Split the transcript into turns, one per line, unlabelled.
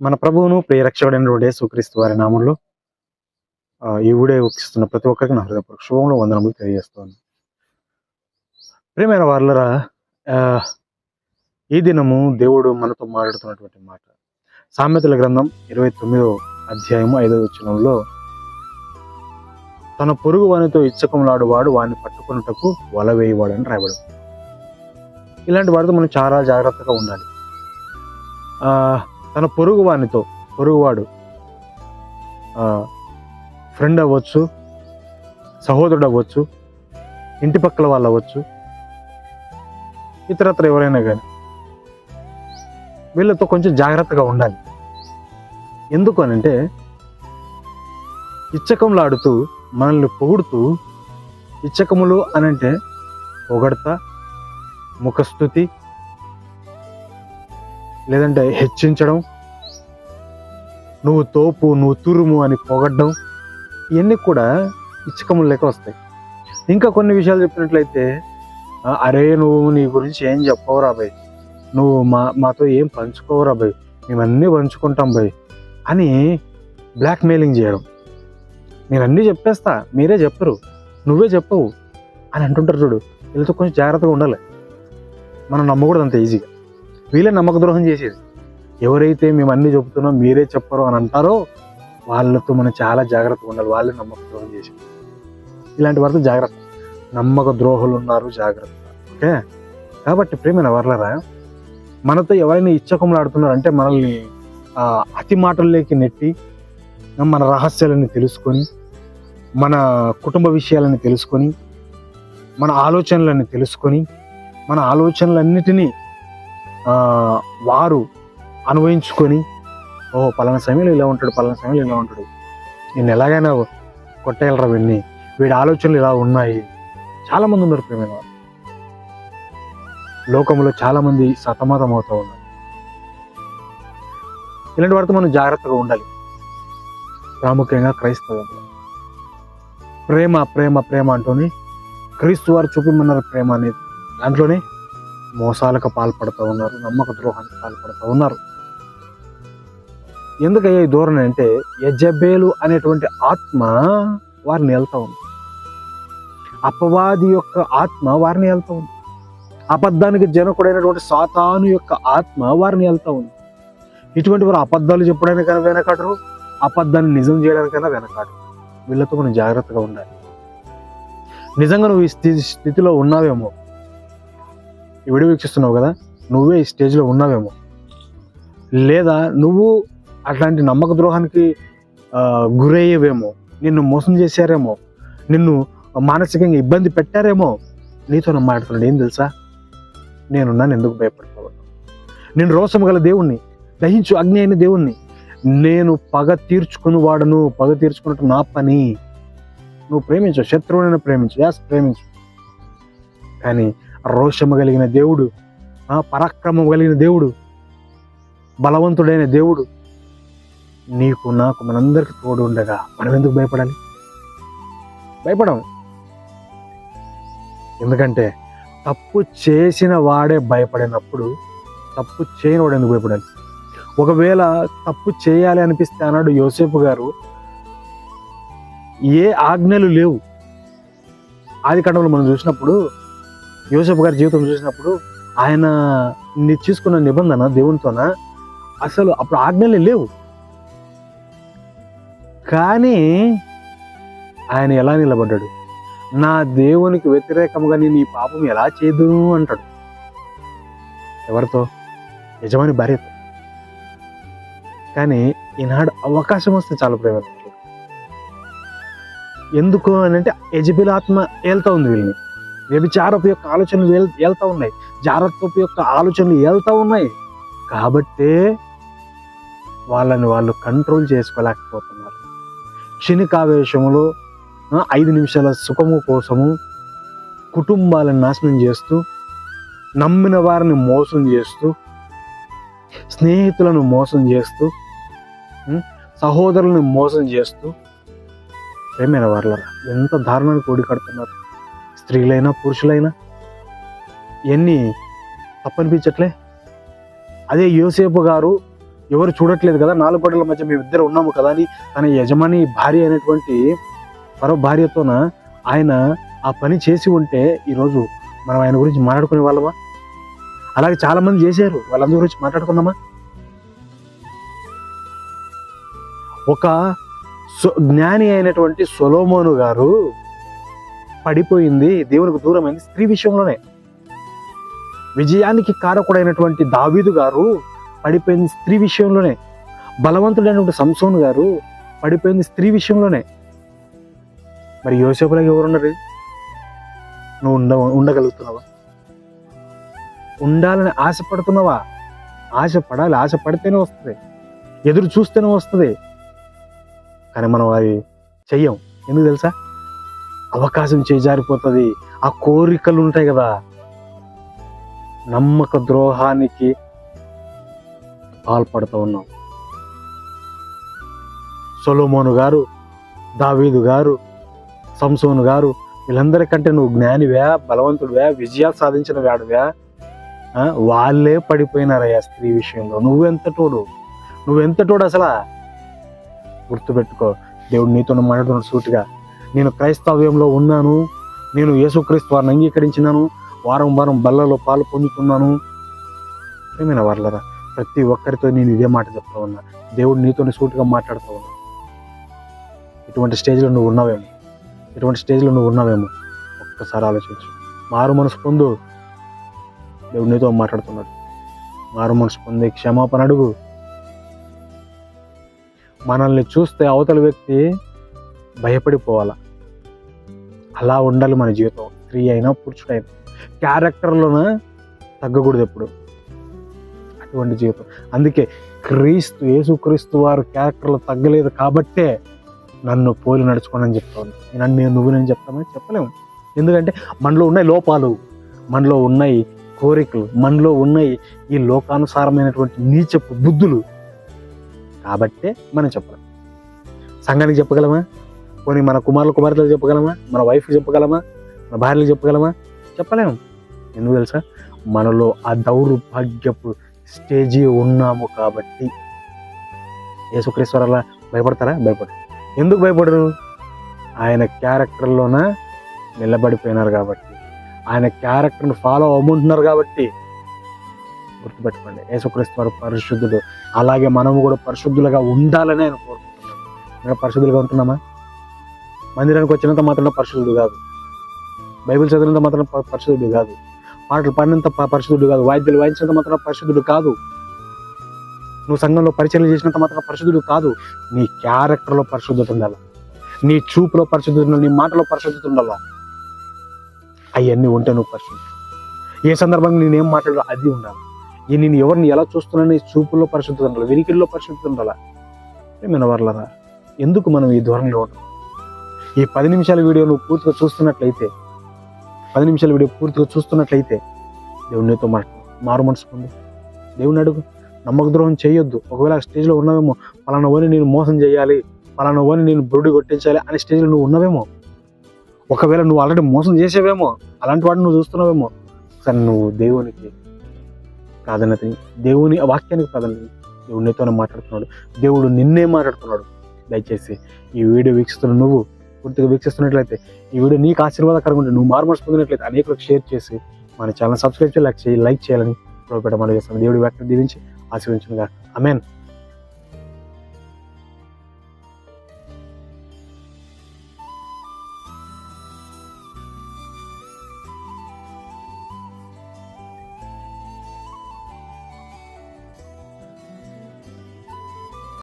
మన ప్రభువును ప్రియరక్షకుడైనటువంటి యేసుక్రీస్తు వారి నామంలో ఆ, ఈ వీడియో వీక్షిస్తున్న ప్రతి ఒక్కరికి నా హృదయపూర్వక శుభంలో వందనములు తెలియజేస్తాను ప్రియమైన వార్లరా ఈ దినము దేవుడు మనతో మాట్లాడుతున్నటువంటి మాట. సామెతల గ్రంథం ఇరవై తొమ్మిదో అధ్యాయము ఐదవ వచనంలో తన పొరుగు వానితో ఇచ్చకములాడువాడు వాడిని పట్టుకున్నటకు వల వేయవాడు అని రాయబడు ఇలాంటి వాడితో మనం చాలా జాగ్రత్తగా ఉండాలి. తన పొరుగు వానితో పొరుగువాడు ఫ్రెండ్ అవ్వచ్చు సహోదరుడు అవ్వచ్చు ఇంటి పక్కల వాళ్ళు అవ్వచ్చు ఇతరత్ర ఎవరైనా కానీ వీళ్ళతో కొంచెం జాగ్రత్తగా ఉండాలి. ఎందుకు అనంటే ఇచ్చకంలాడుతూ మనల్ని పొగుడుతూ ఇచ్చకములు అనంటే పొగడత ముఖస్థుతి లేదంటే హెచ్చించడం నువ్వు తోపు నువ్వు తురుము అని పొగడ్డం ఇవన్నీ కూడా ఇచ్చకములు లెక్క వస్తాయి. ఇంకా కొన్ని విషయాలు చెప్పినట్లయితే అరే నువ్వు నీ గురించి ఏం చెప్పవురా భయ్ నువ్వు మా మాతో ఏం పంచుకోవురా భయ్ మేమన్నీ పంచుకుంటాం భయ్ అని బ్లాక్మెయిలింగ్ చేయడం. నేను అన్నీ చెప్పేస్తా మీరే చెప్పరు నువ్వే చెప్పవు అని అంటుంటారు చూడు. వీళ్ళతో కొంచెం జాగ్రత్తగా ఉండాలి. మనం నమ్మకూడదు అంత ఈజీగా వీళ్ళే నమ్మకద్రోహం చేసేది. ఎవరైతే మేము అన్ని చెబుతున్నాం మీరే చెప్పరు అని అంటారో వాళ్ళతో మనం చాలా జాగ్రత్తగా ఉండాలి. వాళ్ళే నమ్మక ద్రోహం చేసేది. ఇలాంటి వారితో జాగ్రత్త. నమ్మక ద్రోహులు ఉన్నారు జాగ్రత్త. ఓకే? కాబట్టి ప్రేమైన వర్లరా మనతో ఎవరైనా ఇచ్చకములు ఆడుతున్నారు అంటే మనల్ని అతి మాటల్లోకి నెట్టి మన రహస్యాలని తెలుసుకొని మన కుటుంబ విషయాలని తెలుసుకొని మన ఆలోచనలని తెలుసుకొని మన ఆలోచనలన్నిటినీ వారు అనుభవించుకొని ఓ పలానా సమయంలో ఇలా ఉంటాడు పలానా సమయంలో ఇలా ఉంటాడు. నేను ఎలాగైనా కొట్టేయలరా వీడిని. వీడి ఆలోచనలు ఇలా ఉన్నాయి. చాలా మంది ఉన్నారు ప్రేమైన వారు. లోకంలో చాలామంది సతమతం అవుతూ ఉన్నారు. ఇలాంటి వారితో మనం జాగ్రత్తగా ఉండాలి. ప్రాముఖ్యంగా క్రైస్తవం ప్రేమ ప్రేమ ప్రేమ అంటూనే క్రీస్తు వారు చూపిమన్నారు ప్రేమ అనేది. దాంట్లోనే మోసాలకు పాల్పడుతూ ఉన్నారు నమ్మక ద్రోహానికి పాల్పడుతూ ఉన్నారు. ఎందుకయ్యా ఈ ధోరణి అంటే యజబేలు అనేటువంటి ఆత్మ వారిని వెళ్తూ ఉంది. అపవాది యొక్క ఆత్మ వారిని వెళ్తా ఉంది. అబద్ధానికి జనకుడైనటువంటి సాతాను యొక్క ఆత్మ వారిని వెళ్తూ ఉంది. ఇటువంటి వారు అబద్ధాలు చెప్పడానికైనా వెనకాడరు అబద్ధాన్ని నిజం చేయడానికైనా వెనకాడరు. వీళ్ళతో మనం జాగ్రత్తగా ఉండాలి. నిజంగా నువ్వు ఈ స్థితి స్థితిలో ఉన్నావేమో ఈ వీడియో వీక్షిస్తున్నావు కదా నువ్వే ఈ స్టేజ్లో ఉన్నావేమో. లేదా నువ్వు అట్లాంటి నమ్మక ద్రోహానికి గురయ్యేవేమో నిన్ను మోసం చేశారేమో నిన్ను మానసికంగా ఇబ్బంది పెట్టారేమో నీతో మాట్లాడుతున్నాడు ఏం తెలుసా? నేనున్నాను ఎందుకు భయపడతావు? నేను రోసం గల దేవుణ్ణి దహించు అగ్ని అయిన దేవుణ్ణి నేను పగ తీర్చుకుని వాడను పగ తీర్చుకున్నట్టు నా పని. నువ్వు ప్రేమించు శత్రువునైనా ప్రేమించు యాస్ ప్రేమించు. కానీ రోషము కలిగిన దేవుడు ఆ పరాక్రమం కలిగిన దేవుడు బలవంతుడైన దేవుడు నీకు నాకు మనందరికి తోడు ఉండగా మనం ఎందుకు భయపడాలి? భయపడం. ఎందుకంటే తప్పు చేసిన వాడే భయపడినప్పుడు తప్పు చేయని వాడు ఎందుకు భయపడాలి? ఒకవేళ తప్పు చేయాలి అనిపిస్తే అన్నాడు యోసేపు గారు ఏ ఆజ్ఞలు లేవు. ఆది మనం చూసినప్పుడు యోసేపు గారి జీవితం చూసినప్పుడు ఆయన ని- తీసుకున్న నిబంధన దేవునితోన? అసలు అప్పుడు ఆజ్ఞలే లేవు. కానీ ఆయన ఎలా నిలబడ్డాడు? నా దేవునికి వ్యతిరేకముగా నేను ఈ పాపం ఎలా చేయదు అంటాడు. ఎవరితో? యజమాని భార్యతో. కానీ ఈనాడు అవకాశం వస్తే చాలా ప్రేమ. ఎందుకు అని అంటే యజబిల్ ఆత్మ ఏళ్తా ఉంది వీళ్ళని. వ్యభిచారపు యొక్క ఆలోచనలు వెళ్తూ ఉన్నాయి. జాగ్రత్తపు యొక్క ఆలోచనలు వెళ్తూ ఉన్నాయి. కాబట్టే వాళ్ళని వాళ్ళు కంట్రోల్ చేసుకోలేకపోతున్నారు. క్షణికావేశములో ఐదు నిమిషాల సుఖము కోసము కుటుంబాలను నాశనం చేస్తూ నమ్మిన వారిని మోసం చేస్తూ స్నేహితులను మోసం చేస్తూ సహోదరులను మోసం చేస్తూ ప్రేమైన వాళ్ళ ఎంత దారుణానికి ఓడి కడుతున్నారు స్త్రీలైనా పురుషులైనా ఇవన్నీ తప్పనిపించట్లే అదే యోసేపు గారు ఎవరు చూడట్లేదు కదా నాలుగు గోడల మధ్య మేము ఇద్దరు ఉన్నాము కదా అని తన యజమాని భార్య అయినటువంటి మరో భార్యతోన ఆయన ఆ పని చేసి ఉంటే ఈరోజు మనం ఆయన గురించి మాట్లాడుకునే వాళ్ళమా? అలాగే చాలామంది చేశారు. వాళ్ళందరి గురించి మాట్లాడుకుందామా? ఒక సొ- జ్ఞాని అయినటువంటి సొలోమోను గారు పడిపోయింది దేవునికి దూరమైంది స్త్రీ విషయంలోనే. విజయానికి కారకుడైనటువంటి దావీదు గారు పడిపోయింది స్త్రీ విషయంలోనే. బలవంతుడైనటువంటి సంసోన్ గారు పడిపోయింది స్త్రీ విషయంలోనే. మరి యోసేపులకు ఎవరున్నారు? నువ్వు ఉండ ఉండగలుగుతున్నావా? ఉండాలని ఆశపడుతున్నావా? ఆశ పడాలి ఆశ పడితేనే వస్తుంది. ఎదురు చూస్తేనే వస్తుంది. కానీ మనం అది చెయ్యం. ఎందుకు తెలుసా? అవకాశం చేజారిపోతుంది ఆ కోరికలు ఉంటాయి కదా. నమ్మక ద్రోహానికి పాల్పడుతూ ఉన్నాం. సొలోమోను గారు దావీదు గారు సంసోను గారు వీళ్ళందరికంటే నువ్వు జ్ఞానివే బలవంతుడివే విజయాలు సాధించిన వాడివే వాళ్ళే పడిపోయినారయ్యా స్త్రీ విషయంలో. నువ్వెంతటోడు నువ్వెంతటోడు అసలా? గుర్తుపెట్టుకో. దేవుడు నీతో మాట్లాడుతున్నాడు సూటిగా. నేను క్రైస్తవ్యంలో ఉన్నాను. నేను యేసుక్రీస్తు వారిని అంగీకరించినాను. వారం వారం బల్లలో పాలు పొందుతున్నాను. ఏమైనా వాళ్ళరా ప్రతి ఒక్కరితో నేను ఇదే మాట చెప్తా ఉన్నా. దేవుడు నీతో సూటిగా మాట్లాడుతూ ఉన్నా. ఇటువంటి స్టేజ్లో నువ్వు ఉన్నావేమో? ఇటువంటి స్టేజ్లో నువ్వు ఉన్నావేమో? ఒక్కసారి ఆలోచించు. మారు మనసు పొందు. దేవుడు నీతో మాట్లాడుతున్నాడు. మారు మనసు పొందే క్షమాపణ అడుగు. మనల్ని చూస్తే అవతల వ్యక్తి భయపడిపోవాలా? అలా ఉండాలి మన జీవితం. స్త్రీ అయినా పురుషుడైనా క్యారెక్టర్లోన తగ్గకూడదు ఎప్పుడు. అటువంటి జీవితం. అందుకే క్రీస్తు యేసుక్రీస్తు వారు క్యారెక్టర్లో తగ్గలేదు కాబట్టే నన్ను పోలి నడుచుకోండి అని చెప్తాను నన్ను నేను నువ్వు నేను చెప్తామని చెప్పలేము. ఎందుకంటే మనలో ఉన్నాయి లోపాలు. మనలో ఉన్నాయి కోరికలు. మనలో ఉన్నాయి ఈ లోకానుసారమైనటువంటి నీచపు బుద్ధులు. కాబట్టే మనం చెప్పలేం. సంఘానికి చెప్పగలమా? పోనీ మన కుమారుల కుమార్తెలు చెప్పగలమా? మన వైఫ్ చెప్పగలమా? మన భార్యలు చెప్పగలమా? చెప్పలేము. ఎందుకు తెలుసా? మనలో ఆ దౌర్భాగ్యపు స్టేజీ ఉన్నాము కాబట్టి. యేసుక్రీశ్వరలా భయపడతారా? భయపడరు. ఎందుకు భయపడరు? ఆయన క్యారెక్టర్లోన నిలబడిపోయినారు కాబట్టి. ఆయన క్యారెక్టర్ని ఫాలో అవ్వమంటున్నారు కాబట్టి. గుర్తుపెట్టుకోండి. యేసుక్రీస్తు వారు పరిశుద్ధుడు అలాగే మనము కూడా పరిశుద్ధులుగా ఉండాలని ఆయన కోరుకుంటున్నాం. ఇంకా పరిశుద్ధులుగా ఉంటున్నామా? మందిరానికి వచ్చినంత మాత్రం పరిశుద్ధుడు కాదు. బైబిల్ చదివినంత మాత్రం పరిశుద్ధుడు కాదు. పాటలు పాడినంత పరిశుద్ధుడు కాదు. వాయిద్యాలు వాయించినంత మాత్రం పరిశుద్ధుడు కాదు. నువ్వు సంఘంలో పరిచయం చేసినంత మాత్రం పరిశుద్ధుడు కాదు. నీ క్యారెక్టర్లో పరిశుద్ధత ఉండాలా. నీ చూపులో పరిశుద్ధత ఉండాలి. నీ మాటలో పరిశుద్ధత ఉండాలా. అవన్నీ ఉంటే నువ్వు పరిశుద్ధి ఏ సందర్భంగా నేనేం మాట్లాడో అది ఉండాలి. ఈ నేను ఎవరిని ఎలా చూస్తున్నా నీ చూపుల్లో పరిశుద్ధత ఉండాలి. వెనికిల్లో పరిశుద్ధత ఉండాలా. ఏమైనా వర్లరా ఎందుకు మనం ఈ ధోరణిలో ఉంటాం ఈ పది నిమిషాల వీడియో నువ్వు పూర్తిగా చూస్తున్నట్లయితే పది నిమిషాల వీడియో పూర్తిగా చూస్తున్నట్లయితే దేవుడు నీతో మాట్లాడు మారు మనసు పొందు. దేవుని అడుగు. నమ్మక ద్రోహం చేయొద్దు. ఒకవేళ స్టేజ్లో ఉన్నావేమో పలానా ఓని నేను మోసం చేయాలి పలానా ఓని నేను బురుడి కొట్టించాలి అనే స్టేజ్లో నువ్వు ఉన్నావేమో ఒకవేళ నువ్వు ఆల్రెడీ మోసం చేసేవేమో అలాంటి వాడిని నువ్వు చూస్తున్నావేమో కానీ నువ్వు దేవునికి ప్రాధాన్యత దేవుని వాక్యానికి ప్రాధాన్యత దేవుడు నీతోనే మాట్లాడుతున్నాడు. దేవుడు నిన్నే మాట్లాడుతున్నాడు. దయచేసి ఈ వీడియో వీక్షిస్తున్న నువ్వు పూర్తిగా వీక్షిస్తున్నట్లయితే ఈ వీడియో నీకు ఆశీర్వాదకరంగా ఉంటే నువ్వు మార్మర్స్ పొందినట్లయితే అనేకులకు షేర్ చేసి మన ఛానల్ సబ్స్క్రైబ్ చేయాలి లైక్ చేయాలని లైక్ చేయాలని పెట్టమని చేస్తాను దేవుడి వ్యాఖ్య దీవించి ఆశీర్వించుగా అమెన్